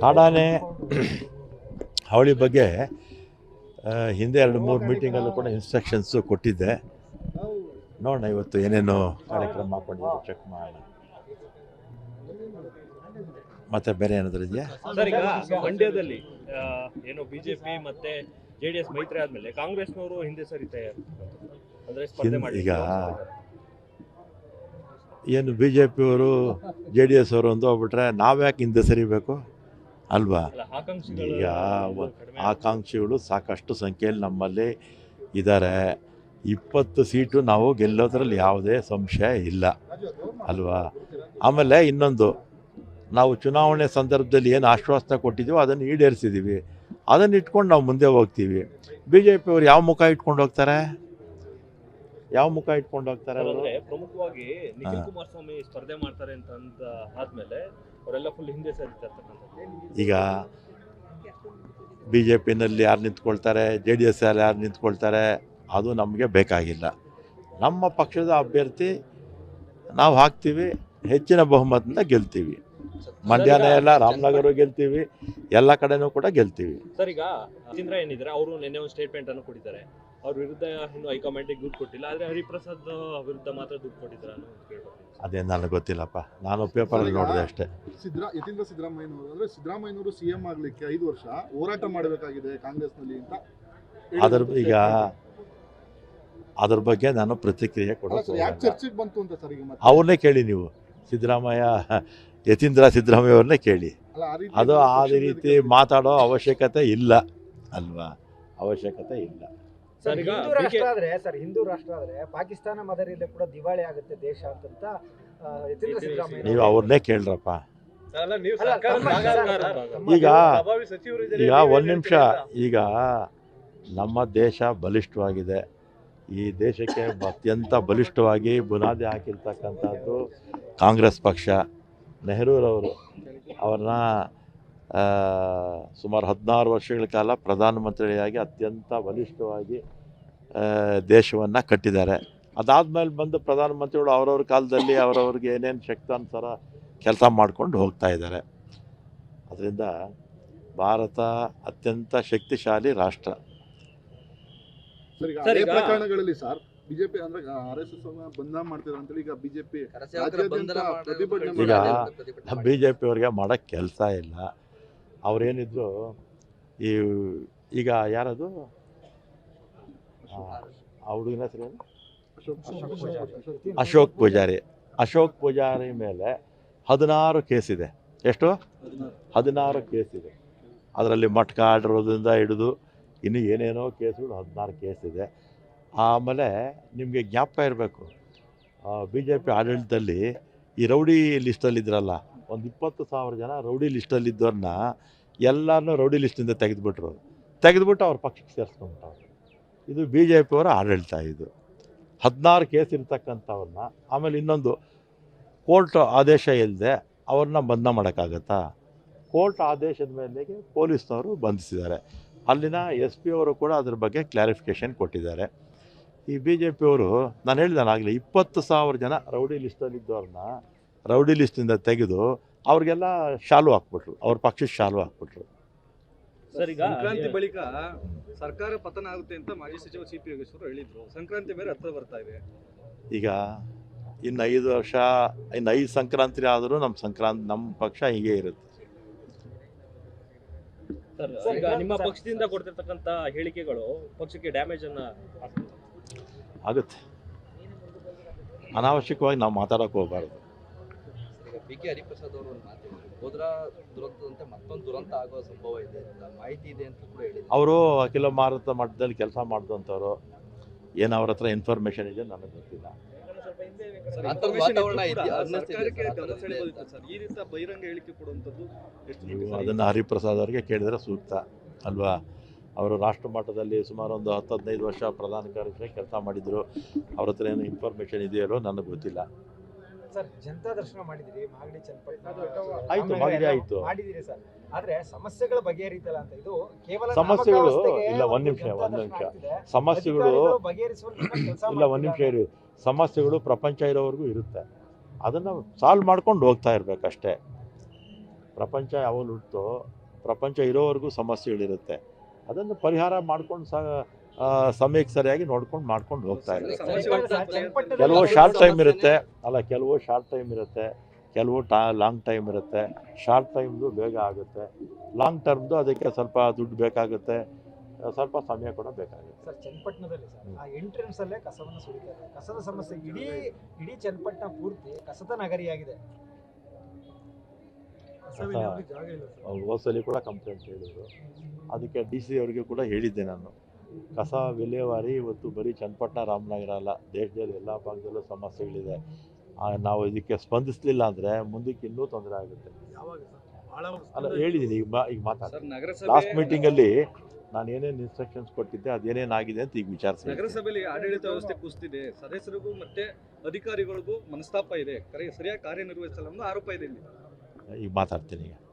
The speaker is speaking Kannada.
ಕಾಡಾನೆ ಅವಳಿ ಬಗ್ಗೆ ಹಿಂದೆ ಎರಡು ಮೂರು ಮೀಟಿಂಗಲ್ಲೂ ಕೂಡ ಇನ್ಸ್ಟ್ರಕ್ಷನ್ಸು ಕೊಟ್ಟಿದ್ದೆ. ನೋಡೋಣ ಇವತ್ತು ಏನೇನು ಕಾರ್ಯಕ್ರಮ ಹಾಕೊಂಡಿದ್ದಾರೆ ಚೆಕ್ ಮಾಡೋಣ. ಮತ್ತೆ ಬೇರೆ ಏನಾದರೂ ಇದೆಯಾ? ಸರ್ ಈಗ ಮಂಡ್ಯದಲ್ಲಿ ಆ, ಏನು ಬಿಜೆಪಿ ಮತ್ತೆ ಜೆಡಿಎಸ್ ಮೈತ್ರಿ ಆದ್ಮೇಲೆ ಕಾಂಗ್ರೆಸ್ನವರು ಹಿಂದೆ ಸರಿತಾ ಅಂದ್ರೆ ಸ್ಪರ್ಧೆ ಹಿಂದ್- ಮಾಡಿ ಈಗ ಏನು ಬಿ ಜೆ ಪಿಯವರು ಜೆ ಡಿ ಎಸ್ ಅವರು ಅಂತ ಹೋಗ್ಬಿಟ್ರೆ ನಾವ್ಯಾಕೆ ಹಿಂದೆ ಸರಿಬೇಕು? ಅಲ್ವಾ? ಯಾವ ಆಕಾಂಕ್ಷಿಗಳು ಈಗ ಆಕಾಂಕ್ಷಿಗಳು ಸಾಕಷ್ಟು ಸಂಖ್ಯೆಯಲ್ಲಿ ನಮ್ಮಲ್ಲಿ ಇದ್ದಾರೆ. ಇಪ್ಪತ್ತು ಸೀಟು ನಾವು ಗೆಲ್ಲೋದ್ರಲ್ಲಿ ಯಾವುದೇ ಸಂಶಯ ಇಲ್ಲ ಅಲ್ವಾ? ಆಮೇಲೆ ಇನ್ನೊಂದು ನಾವು ಚುನಾವಣೆ ಸಂದರ್ಭದಲ್ಲಿ ಏನು ಆಶ್ವಾಸನೆ ಕೊಟ್ಟಿದ್ದೀವೋ ಅದನ್ನು ಈಡೇರಿಸಿದ್ದೀವಿ. ಅದನ್ನು ಇಟ್ಕೊಂಡು ನಾವು ಮುಂದೆ ಹೋಗ್ತೀವಿ. ಬಿ ಜೆ ಪಿಯವ್ರು ಯಾವ ಮುಖ ಇಟ್ಕೊಂಡು ಹೋಗ್ತಾರೆ? ಯಾವ ಮುಖ ಇಟ್ಕೊಂಡು ಹೋಗ್ತಾರೆ ಅವರು? ಪ್ರಮುಖವಾಗಿ ನಿಖಿಲ್. ಕುಮಾರಸ್ವಾಮಿ ಸ್ಪರ್ಧೆ ಮಾಡ್ತಾರೆ ಅಂತ ಅಂದ ಆದ್ಮೇಲೆ ಅವರೆಲ್ಲ ಫುಲ್ ಹಿಂದೆ ಸರಿತಾರೆ ಈಗ ಬಿ ಜೆ ಪಿನಲ್ಲಿ ಯಾರು ನಿಂತ್ಕೊಳ್ತಾರೆ ಜೆ ಡಿ ಎಸ್ ಯಾರು ನಿಂತ್ಕೊಳ್ತಾರೆ ಅದು ನಮಗೆ ಬೇಕಾಗಿಲ್ಲ. ನಮ್ಮ ಪಕ್ಷದ ಅಭ್ಯರ್ಥಿ ನಾವು ಹಾಕ್ತೀವಿ ಹೆಚ್ಚಿನ ಬಹುಮತದಿಂದ ಗೆಲ್ತೀವಿ. ಮಂಡ್ಯನ ಎಲ್ಲ ರಾಮನಗರ ಗೆಲ್ತೀವಿ ಎಲ್ಲ ಕಡೆನೂ ಕೂಡ ಗೆಲ್ತೀವಿ. ಸರ್ ಈಗ ಏನಿದ್ರೆ ಅವರು ನಿನ್ನೆ ಒಂದು ಸ್ಟೇಟ್ಮೆಂಟ್ ಅನ್ನು ಕೊಟ್ಟಿದ್ದಾರೆ. ಅವ್ರ ವಿರುದ್ಧ ಇನ್ನು ಹೈಕಮಾಂಡಿಗೆ ದುಡ್ಡು ಕೊಟ್ಟಿಲ್ಲ. ಆದರೆ ಹರಿಪ್ರಸಾದ್ ವಿರುದ್ಧ ಮಾತ್ರ ದುಡ್ಡು ಕೊಟ್ಟಿದ್ದಾರೆ ಅನ್ನೋ ಒಂದು ಕೇಳ್ಬೋದು. ಅದೇ ನನಗೆ ಗೊತ್ತಿಲ್ಲಪ್ಪ. ನಾನು ಪೇಪರಲ್ಲಿ ನೋಡಿದೆ ಅಷ್ಟೇ. ಸಿದ್ದರಾ ಯತೀಂದ್ರ ಸಿದ್ದರಾಮಯ್ಯನವರು ಅಂದರೆ ಸಿದ್ದರಾಮಯ್ಯನವರು ಸಿಎಂ ಆಗಲಿಕ್ಕೆ ಐದು ವರ್ಷ ಹೋರಾಟ ಮಾಡಬೇಕಾಗಿದೆ ಕಾಂಗ್ರೆಸ್ನಲ್ಲಿ ಅಂತ ಅದ್ರ ಈಗ ಅದ್ರ ಬಗ್ಗೆ ನಾನು ಪ್ರತಿಕ್ರಿಯೆ ಕೊಡೋದು ಸರ್ ಯಾಕೆ ಚರ್ಚೆಗೆ ಬಂತು ಅಂತ ಸರ್ ಈಗ ಮತ್ತೆ? ಅವ್ರನ್ನೇ ಕೇಳಿ ನೀವು. ಸಿದ್ದರಾಮಯ್ಯ ಯತೀಂದ್ರ ಸಿದ್ದರಾಮಯ್ಯ ಅವ್ರನ್ನೇ ಕೇಳಿ ಅದು ಆ ರೀತಿ ಮಾತಾಡೋ ಅವಶ್ಯಕತೆ ಇಲ್ಲ ಅಲ್ವಾ? ಅವಶ್ಯಕತೆ ಇಲ್ಲ. ಸರ್ ಹಿಂದೂ ರಾಷ್ಟ್ರ ಆದ್ರೆ ಸರ್ ಹಿಂದೂ ರಾಷ್ಟ್ರ ಆದ್ರೆ ಪಾಕಿಸ್ತಾನ ಮದರಿಲ್ಲೇ ಕೂಡ ದಿವಾಳಿ ಆಗುತ್ತೆ ದೇಶ ಅಂತ ಯತೀಂದ್ರ ಸಿದ್ದರಾಮಯ್ಯ ನೀವು ಅವ್ರನ್ನೇ ಕೇಳ್ರಪ್ಪ. ಈಗ ಪ್ರಭಾವಿ ಸಚಿವರು ಇದ್ದಾರೆ, ಈಗ ಒಂದು ನಿಮಿಷ ಈಗ ನಮ್ಮ ದೇಶ ಬಲಿಷ್ಠವಾಗಿದೆ. ಈ ದೇಶಕ್ಕೆ ಅತ್ಯಂತ ಬಲಿಷ್ಠವಾಗಿ ಬುನಾದಿ ಹಾಕಿರ್ತಕ್ಕಂಥದ್ದು ಕಾಂಗ್ರೆಸ್ ಪಕ್ಷ ನೆಹರೂರವರು. ಅವ್ರನ್ನ ಸುಮಾರು ಹದಿನಾರು ವರ್ಷಗಳ ಕಾಲ ಪ್ರಧಾನಮಂತ್ರಿಯಾಗಿ ಅತ್ಯಂತ ಬಲಿಷ್ಠವಾಗಿ ದೇಶವನ್ನು ಕಟ್ಟಿದ್ದಾರೆ. ಅದಾದಮೇಲೆ ಬಂದು ಪ್ರಧಾನಮಂತ್ರಿಗಳು ಅವರವ್ರ ಕಾಲದಲ್ಲಿ ಅವರವ್ರಿಗೆ ಏನೇನು ಶಕ್ತಾನುಸಾರ ಕೆಲಸ ಮಾಡ್ಕೊಂಡು ಹೋಗ್ತಾ ಇದ್ದಾರೆ. ಅದರಿಂದ ಭಾರತ ಅತ್ಯಂತ ಶಕ್ತಿಶಾಲಿ ರಾಷ್ಟ್ರ. ಸರ್ ಈಗ ಸರ್, ಪ್ರಕರಣಗಳಲ್ಲಿ ಸರ್ ಬಿಜೆಪಿ ಅಂದ್ರೆ ಆರ್ ಎಸ್ ಎಸ್ ಅಂತೇಳಿ ಈಗ ಬಿಜೆಪಿ ಈಗ ಬಿಜೆಪಿ ಬಿ ಜೆ ಪಿಯವ್ರಿಗೆ ಮಾಡೋಕ್ಕೆ ಕೆಲಸ ಇಲ್ಲ. ಅವ್ರೇನಿದ್ರು ಈ ಈಗ ಯಾರದು? ಆ ಹುಡುಗನ ಹೆಸರು ಅಶೋಕ್ ಪೂಜಾರಿ. ಅಶೋಕ್ ಪೂಜಾರಿ ಮೇಲೆ ಹದಿನಾರು ಕೇಸಿದೆ ಎಷ್ಟು? ಹದಿನಾರು ಕೇಸಿದೆ ಅದರಲ್ಲಿ ಮಟ್ಕ ಆಡಿರೋದ್ರಿಂದ ಹಿಡಿದು ಇನ್ನು ಏನೇನೋ ಕೇಸುಗಳು ಹದಿನಾರು ಇದೆ. ಆಮೇಲೆ ನಿಮಗೆ ಜ್ಞಾಪಕ ಇರಬೇಕು. ಬಿ ಜೆ ಪಿ ಆಡಳಿತದಲ್ಲಿ ಈ ರೌಡಿ ಲಿಸ್ಟಲ್ಲಿದ್ರಲ್ಲ ಒಂದು ಇಪ್ಪತ್ತು ಸಾವಿರ ಜನ ರೌಡಿ ಲಿಸ್ಟಲ್ಲಿದ್ದವ್ರನ್ನ ಎಲ್ಲರನ್ನೂ ರೌಡಿ ಲಿಸ್ಟಿಂದ ತೆಗೆದುಬಿಟ್ರು. ತೆಗೆದುಬಿಟ್ಟು ಅವ್ರ ಪಕ್ಷಕ್ಕೆ ಸೇರಿಸ್ಕೊಂಡ್ಬಿಟ್ಟವ್ರು. ಇದು ಬಿ ಜೆ ಪಿಯವರ ಆಡಳಿತ ಇದು. ಹದಿನಾರು ಕೇಸ್ ಇರ್ತಕ್ಕಂಥವ್ರನ್ನ, ಆಮೇಲೆ ಇನ್ನೊಂದು ಕೋರ್ಟ್ ಆದೇಶ ಇಲ್ಲದೆ ಅವ್ರನ್ನ ಬಂಧನ ಮಾಡೋಕ್ಕಾಗತ್ತಾ? ಕೋರ್ಟ್ ಆದೇಶದ ಮೇಲೆಗೆ ಪೊಲೀಸ್ನವರು ಬಂಧಿಸಿದ್ದಾರೆ. ಅಲ್ಲಿನ ಎಸ್ ಪಿ ಅವರು ಕೂಡ ಅದ್ರ ಬಗ್ಗೆ ಕ್ಲಾರಿಫಿಕೇಷನ್ ಕೊಟ್ಟಿದ್ದಾರೆ. ಈ ಬಿ ಜೆ ಪಿಯವರು ನಾನು ಹೇಳಿದಾನಾಗಲಿ ಇಪ್ಪತ್ತು ಸಾವಿರ ಜನ ರೌಡಿ ಲಿಸ್ಟಲ್ಲಿದ್ದವ್ರನ್ನ ರೌಡಿ ಲಿಸ್ಟಿಂದ ತೆಗೆದು ಅವ್ರಿಗೆಲ್ಲ ಶಾಲು ಹಾಕ್ಬಿಟ್ರು. ಅವ್ರ ಪಕ್ಷ ಶಾಲು ಹಾಕ್ಬಿಟ್ರು. ಸರ್ ಈಗ ಸಂಕ್ರಾಂತಿ ಬಳಿಕ ಸರ್ಕಾರ ಪತನ ಆಗುತ್ತೆ ಅಂತ ಮಾಜಿ ಸಚಿವ ಸಿ ಪಿ ಯೋಗೇಶ್ವರ ಹೇಳಿದ್ರು. ಸಂಕ್ರಾಂತಿ ಬೇರೆ ಹತ್ರ ಬರ್ತಾ ಇದೆ. ಈಗ ಇನ್ನು ಐದು ವರ್ಷ ಇನ್ನು ಐದು ಸಂಕ್ರಾಂತಿ ಆದರೂ ನಮ್ಮ ಸಂಕ್ರಾಂತಿ ನಮ್ಮ ಪಕ್ಷ ಹೀಗೆ ಇರುತ್ತೆ. ಸರ್, ಈಗ ನಿಮ್ಮ ಪಕ್ಷದಿಂದ ಕೊಡ್ತಿರ್ತಕ್ಕಂಥ ಹೇಳಿಕೆಗಳು ಪಕ್ಷಕ್ಕೆ ಡ್ಯಾಮೇಜ್ ಅನ್ನ ಆಗುತ್ತೆ. ಅನಾವಶ್ಯಕವಾಗಿ ನಾವು ಮಾತಾಡೋಕೆ ಹೋಗಬಾರ್ದು. ಕೆ ಹರಿಪ್ರಸಾದ್ ಅವರು ಒಂದು ಮಾತು ಗೋದ್ರಾ ದುರಂತದಂತೆ ಮತ್ತೊಂದು ದುರಂತ ಆಗುವ ಸಂಭವ ಇದೆ ಅಂತ ಮಾಹಿತಿ ಇದೆ ಅಂತ ಕೂಡ ಹೇಳಿದ್ರು. ಅವರು ಅಖಿಲ ಭಾರತ ಮಟ್ಟದಲ್ಲಿ ಕೆಲಸ ಮಾಡಿದಂಥವ್ರು ಏನು ಅವ್ರ ಹತ್ರ ಇನ್ಫಾರ್ಮೇಷನ್ ಇದೆ ನನಗೆ ಗೊತ್ತಿಲ್ಲ. ನೀವು ಅದನ್ನು ಹರಿಪ್ರಸಾದ್ ಅವರಿಗೆ ಕೇಳಿದರೆ ಸೂಕ್ತ ಅಲ್ವಾ? ಅವರು ರಾಷ್ಟ್ರ ಮಟ್ಟದಲ್ಲಿ ಸುಮಾರು ಒಂದು ಹತ್ತು ಹದಿನೈದು ವರ್ಷ ಪ್ರಧಾನ ಕಾರ್ಯದರ್ಶಿ ಕೆಲಸ ಮಾಡಿದರು. ಅವ್ರ ಹತ್ರ ಏನು ಇನ್ಫಾರ್ಮೇಷನ್ ಇದೆಯಲ್ಲೋ ನನಗೆ ಗೊತ್ತಿಲ್ಲ. ಸರ್ ಜನತಾ ದರ್ಶನ ಮಾಡಿದಿರಿ ಮಾಗಡಿ ಚನ್ನಪಟ್ಟಣ ಆಯ್ತು, ಆಮೇಲೆ ಮಾಗಡಿ ಆಯ್ತು. ಮಾಡಿದಿರಿ ಸರ್ ಆದ್ರೆ ಸಮಸ್ಯೆಗಳ ಬಗೆಹರಿತಲ್ಲ ಅಂತ ಇದು ಕೇವಲ ಸಮಸ್ಯೆಗಳು- ಇಲ್ಲ, ಒಂದ್ ನಿಮಿಷ, ಒಂದ್ ನಿಮಿಷ. ಸಮಸ್ಯೆಗಳು ಇಲ್ಲ ಒಂದು ನಿಮಿಷ. ಇರಿ ಸಮಸ್ಯೆಗಳು ಪ್ರಪಂಚ ಇರೋವರೆಗೂ ಇರುತ್ತೆ ಅದನ್ನ ಸಾಲ್ವ್ ಮಾಡ್ಕೊಂಡು ಹೋಗ್ತಾ ಇರ್ಬೇಕಷ್ಟೇ ಪ್ರಪಂಚ ಯಾವಾಗ ಹುಟ್ಟೋ ಪ್ರಪಂಚ ಇರೋವರೆಗೂ ಸಮಸ್ಯೆಗಳಿರುತ್ತೆ ಅದನ್ನು ಪರಿಹಾರ ಮಾಡ್ಕೊಂಡು ಸ ಸಮಯಕ್ಕೆ ಸರಿಯಾಗಿ ನೋಡ್ಕೊಂಡು ಮಾಡ್ಕೊಂಡು ಹೋಗ್ತಾ ಇದ್ದೆ ಕೆಲವು ಶಾರ್ಟ್ ಟೈಮ್ ಇರುತ್ತೆ. ಅಲ್ಲ ಕೆಲವು ಶಾರ್ಟ್ ಟೈಮ್ ಇರುತ್ತೆ. ಕೆಲವು ಟಾ ಲಾಂಗ್ ಟೈಮ್ ಇರುತ್ತೆ. ಶಾರ್ಟ್ ಟೈಮ್ದು ಬೇಗ ಆಗುತ್ತೆ. ಲಾಂಗ್ ಟರ್ಮ್ದು ಅದಕ್ಕೆ ಸ್ವಲ್ಪ ದುಡ್ಡು ಬೇಕಾಗುತ್ತೆ. ಸ್ವಲ್ಪ ಸಮಯ ಕೂಡ ಬೇಕಾಗುತ್ತೆ. ಸರ್ ಚನ್ನಪಟ್ಟಣದಲ್ಲಿ ಸರ್ ಆ ಎಂಟ್ರೆನ್ಸ್ ಅಲ್ಲೇ ಕಸವನ್ನು ಸುಡಿತಾರೆ ಕಸದ ಸಮಸ್ಯೆ ಇಡೀ ಇಡೀ ಚನ್ನಪಟ್ಟಣ ಪೂರ್ತಿ ಕಸದ ನಗರಿಯಾಗಿದೆ. ಕೂಡ ಕಂಪ್ಲೇಂಟ್ ಹೇಳಿದರು. ಅದಕ್ಕೆ ಡಿ ಸಿ ಅವರಿಗೆ ಕೂಡ ಹೇಳಿದ್ದೆ ನಾನು. ಕಸ ವಿಲೇವಾರಿ ಇವತ್ತು ಬರೀ ಚನ್ನಪಟ್ಟಣ ರಾಮನಗರ ಅಲ್ಲ ದೇಶದಲ್ಲಿ ಎಲ್ಲ ಭಾಗದಲ್ಲೂ ಸಮಸ್ಯೆಗಳಿದೆ. ನಾವು ಇದಕ್ಕೆ ಸ್ಪಂದಿಸಲಿಲ್ಲ ಅಂದರೆ ಮುಂದಕ್ಕೆ ಇನ್ನೂ ತೊಂದರೆ ಆಗುತ್ತೆ. ಅಲ್ಲ ಹೇಳಿದ್ದೀನಿ ಈಗ ಮಾ ಈಗ ಮಾತಾಡ್ತೀನಿ. ಸರ್ ನಗರಸಭೆ ಲಾಸ್ಟ್ ಮೀಟಿಂಗಲ್ಲಿ ನಾನು ಏನೇನು ಇನ್ಸ್ಟ್ರಕ್ಷನ್ಸ್ ಕೊಟ್ಟಿದ್ದೆ ಅದೇನೇನಾಗಿದೆ ಅಂತ ಈಗ ವಿಚಾರಿಸಿ ನಗರಸಭೆಯಲ್ಲಿ ಆಡಳಿತ ವ್ಯವಸ್ಥೆ ಕುಸಿದಿದೆ ಸದಸ್ಯರಿಗೂ ಮತ್ತೆ ಅಧಿಕಾರಿಗಳಿಗೂ ಮನಸ್ತಾಪ ಇದೆ. ಕರೆ ಸರಿಯಾಗಿ ಕಾರ್ಯನಿರ್ವಹಿಸಲ್ಲ ಅನ್ನೋ ಆರೋಪ ಇದೆ ಇಲ್ಲಿ. ಈಗ ಮಾತಾಡ್ತೀನಿ ಈಗ.